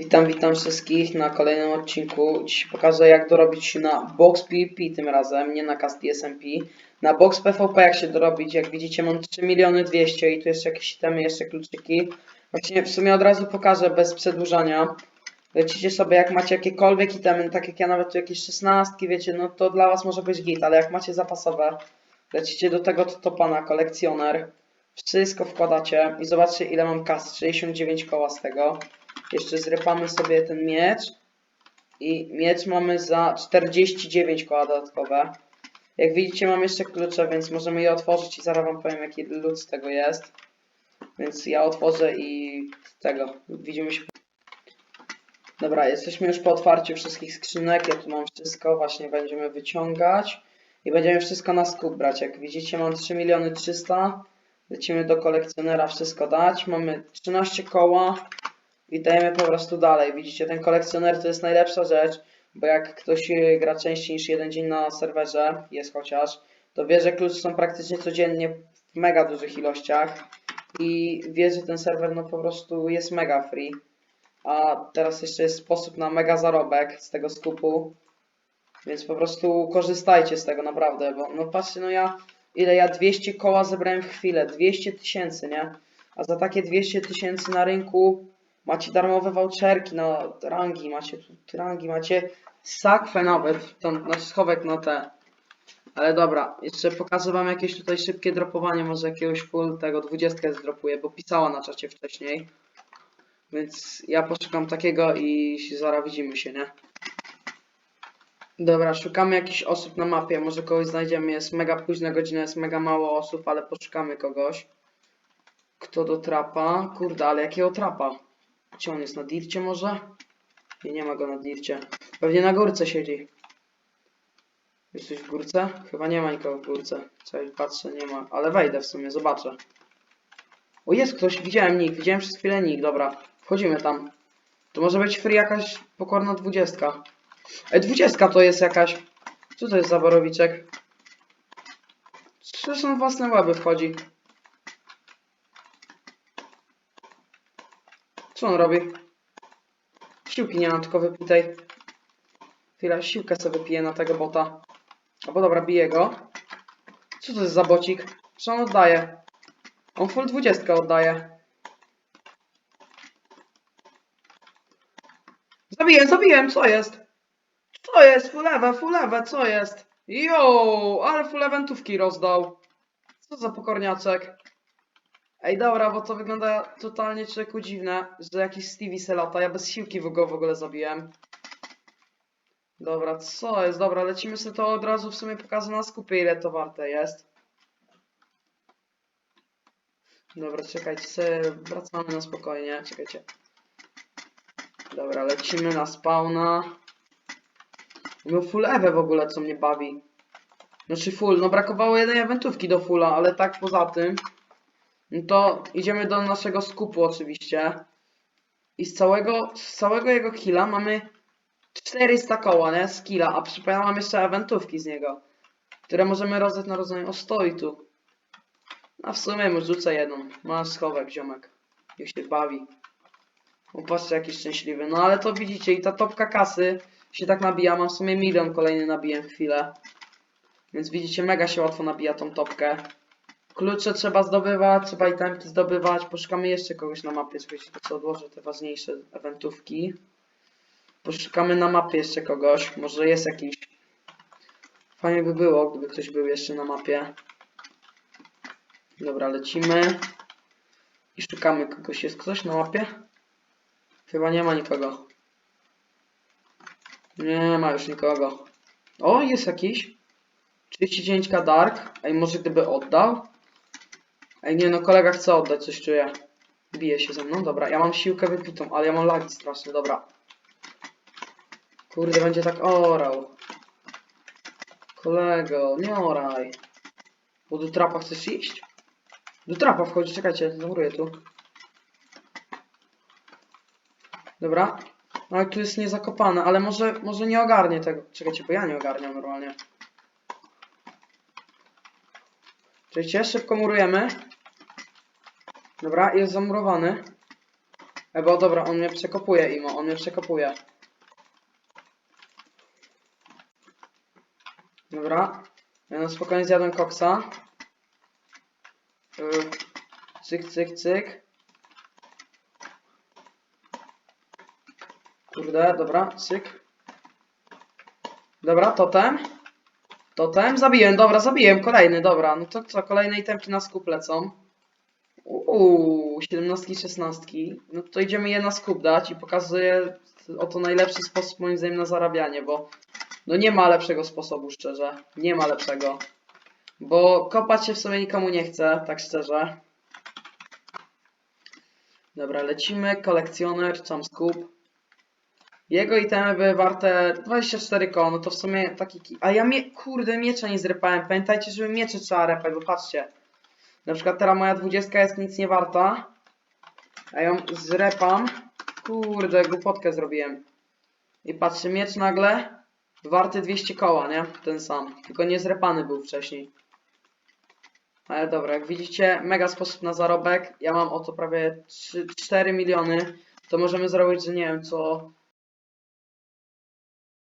Witam, witam wszystkich na kolejnym odcinku. Dziś pokażę jak dorobić na Box PvP tym razem, nie na Cast SMP. Na Box PvP jak się dorobić, jak widzicie mam 3 miliony 200 i tu jeszcze jakieś itemy, jeszcze kluczyki. Właśnie w sumie od razu pokażę bez przedłużania. Lecicie sobie jak macie jakiekolwiek itemy, tak jak ja nawet tu jakieś 16, wiecie, no to dla was może być git, ale jak macie zapasowe, lecicie do tego topa na kolekcjoner. Wszystko wkładacie i zobaczcie ile mam kas, 69 koła z tego. Jeszcze zrypamy sobie ten miecz. I miecz mamy za 49 koła dodatkowe. Jak widzicie mam jeszcze klucze, więc możemy je otworzyć i zaraz wam powiem jaki lód z tego jest. Więc ja otworzę i tego. Widzimy się. Dobra, jesteśmy już po otwarciu wszystkich skrzynek. Ja tu mam wszystko, właśnie będziemy wyciągać. I będziemy wszystko na skup brać. Jak widzicie mam 3 miliony 300. Lecimy do kolekcjonera wszystko dać. Mamy 13 koła i dajemy po prostu dalej. Widzicie, ten kolekcjoner to jest najlepsza rzecz, bo jak ktoś y, gra częściej niż jeden dzień na serwerze, jest chociaż, to wie, że klucze są praktycznie codziennie w mega dużych ilościach i wie, że ten serwer no po prostu jest mega free. A teraz jeszcze jest sposób na mega zarobek z tego skupu, więc po prostu korzystajcie z tego naprawdę, bo no patrzcie, no ja ile ja 200 koła zebrałem w chwilę, 200 tysięcy, nie? A za takie 200 tysięcy na rynku macie darmowe voucherki na rangi, macie rangi, macie sakwę nawet, tą, znaczy schowek na te. Ale dobra, jeszcze pokażę wam jakieś tutaj szybkie dropowanie, może jakiegoś full tego 20 zdropuję, bo pisała na czacie wcześniej. Więc ja poszukam takiego i zaraz widzimy się, nie? Dobra, szukamy jakichś osób na mapie, może kogoś znajdziemy, jest mega późna godzina, jest mega mało osób, ale poszukamy kogoś. Kto do trapa? Kurde, ale jakiego trapa? Gdzie on jest? Na dircie może? Nie, nie ma go na dircie. Pewnie na górce siedzi. Jest coś w górce? Chyba nie ma nikogo w górce. Coś patrzę, nie ma. Ale wejdę w sumie, zobaczę. O, jest ktoś, widziałem nick, widziałem przez chwilę nick, dobra. Wchodzimy tam. To może być free jakaś pokorna dwudziestka. Ej, dwudziestka to jest jakaś. Co to jest za borowiczek? Przecież on własne łeby wchodzi. Co on robi? Siłki nie mam, tylko wypitej. Chwila, siłkę sobie wypiję na tego bota. Albo dobra, biję go. Co to jest za bocik? Co on oddaje? On full 20 oddaje. Zabiłem, zabiłem, co jest? Co jest? Full level, full level, co jest? Yo, ale full eventówki rozdał. Co za pokorniaczek? Ej, dobra, bo to wygląda totalnie człowieku dziwne, że jakiś Stevie se lata. Ja bez siłki go w ogóle zabiłem. Dobra, co jest? Dobra, lecimy sobie to od razu w sumie pokażę na skupie, ile to warte jest. Dobra, czekajcie, sobie wracamy na spokojnie, czekajcie. Dobra, lecimy na spawna. No full Ewe w ogóle, co mnie bawi. Znaczy full, no brakowało jednej eventówki do fulla, ale tak poza tym. No to idziemy do naszego skupu oczywiście. I z całego, z całego jego killa mamy 400 koła, nie? Z killa, a przypominam mam jeszcze eventówki z niego. Które możemy rozdać na rozdanie. O, stoi tu. A w sumie mu rzucę jedną. Masz schowek, ziomek. Niech się bawi. O, patrzcie, jaki szczęśliwy. No ale to widzicie, i ta topka kasy się tak nabija. Mam w sumie milion kolejny nabiję chwilę. Więc widzicie, mega się łatwo nabija tą topkę. Klucze trzeba zdobywać, trzeba itemki zdobywać. Poszukamy jeszcze kogoś na mapie. Słuchajcie, to co odłożę te ważniejsze eventówki. Poszukamy na mapie jeszcze kogoś. Może jest jakiś. Fajnie by było, gdyby ktoś był jeszcze na mapie. Dobra, lecimy. I szukamy kogoś. Jest ktoś na mapie? Chyba nie ma nikogo. Nie ma już nikogo. O, jest jakiś. 39k Dark. Ej, może gdyby oddał? Ej, nie no, kolega chce oddać, coś czuję. Bije się ze mną, dobra. Ja mam siłkę wypitą, ale ja mam lagi straszne, dobra. Kurde, będzie tak orał. Kolego, nie oraj. Bo do trapa chcesz iść? Do trapa wchodzi, czekajcie, zamuruję tu. Dobra. No ale tu jest niezakopane, ale może, może nie ogarnie tego. Czekajcie, bo ja nie ogarniam normalnie. Czekajcie, szybko murujemy. Dobra, jest zamurowany. E, bo dobra, on mnie przekopuje, Imo, on mnie przekopuje. Dobra. Ja na spokojnie zjadłem koksa. Y, Cyk, cyk, cyk. Kurde, dobra, cyk. Dobra, totem. Totem, zabiłem, dobra, zabiłem, kolejny, dobra. No to co, kolejne itemki na skup lecą. Uuu, 17, 16. No to idziemy je na skup dać i pokazuję oto najlepszy sposób moim zdaniem na zarabianie, bo no nie ma lepszego sposobu, szczerze. Nie ma lepszego. Bo kopać się w sumie nikomu nie chce, tak szczerze. Dobra, lecimy. Kolekcjoner, czam skup. Jego itemy były warte 24 koło, no to w sumie taki... ki- A ja mie... Kurde, miecza nie zrepałem. Pamiętajcie, żeby miecze trzeba repać, bo patrzcie. Na przykład teraz moja 20 jest nic nie warta. A ją zrepam. Kurde, głupotkę zrobiłem. I patrzcie, miecz nagle warty 200 koła, nie? Ten sam. Tylko nie zrepany był wcześniej. Ale dobra, jak widzicie, mega sposób na zarobek. Ja mam oto prawie 3, 4 miliony. To możemy zrobić, że nie wiem, co